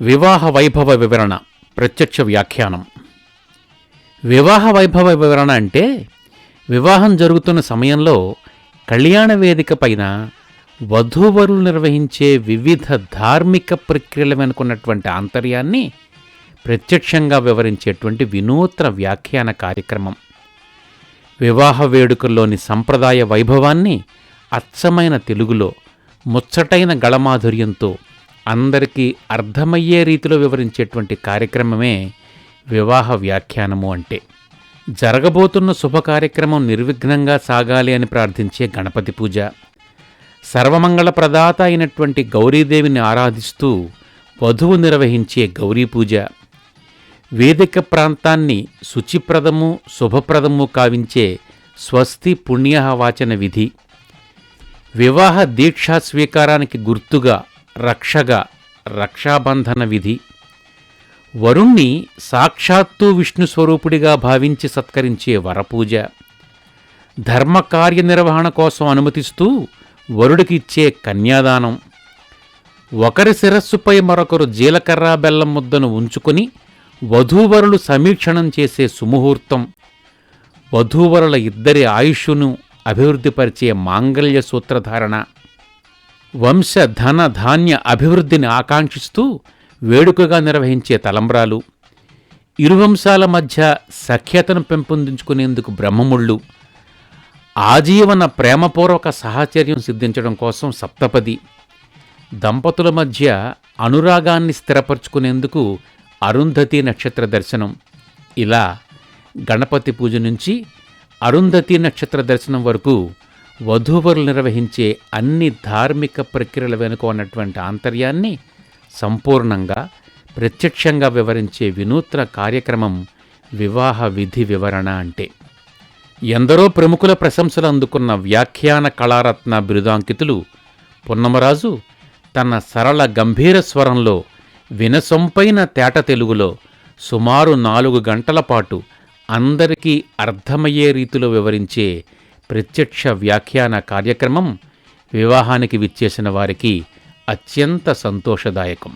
వివాహ వైభవ వివరణ ప్రత్యక్ష వ్యాఖ్యానం. వివాహ వైభవ వివరణ అంటే వివాహం జరుగుతున్న సమయంలో కళ్యాణ వేదిక పైన వధూవరులు నిర్వహించే వివిధ ధార్మిక ప్రక్రియల వెనుకున్నటువంటి ఆంతర్యాన్ని ప్రత్యక్షంగా వివరించేటువంటి వినూత్న వ్యాఖ్యాన కార్యక్రమం. వివాహ వేడుకల్లోని సంప్రదాయ వైభవాన్ని అచ్చమైన తెలుగులో ముచ్చటైన గళమాధుర్యంతో అందరికీ అర్థమయ్యే రీతిలో వివరించేటువంటి కార్యక్రమమే వివాహ వ్యాఖ్యానము అంటే. జరగబోతున్న శుభ కార్యక్రమం నిర్విఘ్నంగా సాగాలి అని ప్రార్థించే గణపతి పూజ. సర్వమంగళ ప్రదాత అయినటువంటి గౌరీదేవిని ఆరాధిస్తూ వధువు నిర్వహించే గౌరీ పూజ. వేదిక ప్రాంతాన్ని శుచిప్రదము శుభప్రదము కావించే స్వస్తి పుణ్యవాచన విధి. వివాహ దీక్షా స్వీకారానికి గుర్తుగా రక్షగా రక్షాబంధన విధి. వరుణ్ణి సాక్షాత్తు విష్ణు స్వరూపుడిగా భావించి సత్కరించే వరపూజ. ధర్మకార్య నిర్వహణ కోసం అనుమతిస్తూ వరుడికి ఇచ్చే కన్యాదానం. ఒకరి శిరస్సుపై మరొకరు జీలకర్ర బెల్లం ముద్దను ఉంచుకొని వధూవరులు సమీక్షణం చేసే సుముహూర్తం. వధూవరుల ఇద్దరి ఆయుష్ను అభివృద్ధిపరిచే మాంగళ్య సూత్రధారణ. వంశ ధన ధాన్య అభివృద్ధిని ఆకాంక్షిస్తూ వేడుకగా నిర్వహించే తలంబ్రాలు ఇరువంశాల మధ్య సఖ్యతను పెంపొందించుకునేందుకు బ్రహ్మముళ్ళు ఆజీవన ప్రేమపూర్వక సాహచర్యం సిద్ధించడం కోసం సప్తపది దంపతుల మధ్య అనురాగాన్ని స్థిరపరచుకునేందుకు అరుంధతి నక్షత్ర దర్శనం. ఇలా గణపతి పూజ నుంచి అరుంధతి నక్షత్ర దర్శనం వరకు వధూవరులు నిర్వహించే అన్ని ధార్మిక ప్రక్రియల వెనుక ఉన్నటువంటి ఆంతర్యాన్ని సంపూర్ణంగా ప్రత్యక్షంగా వివరించే వినూత్న కార్యక్రమం వివాహ విధి వివరణ అంటే. ఎందరో ప్రముఖుల ప్రశంసలు అందుకున్న వ్యాఖ్యాన కళారత్న బిరుదాంకితులు పున్నమరాజు తన సరళ గంభీర స్వరంలో వినసొంపైన తేట తెలుగులో సుమారు నాలుగు గంటల పాటు అందరికీ అర్థమయ్యే రీతిలో వివరించే ప్రత్యక్ష వ్యాఖ్యాన కార్యక్రమం వివాహానికి విచ్చేసిన వారికి అత్యంత సంతోషదాయకం.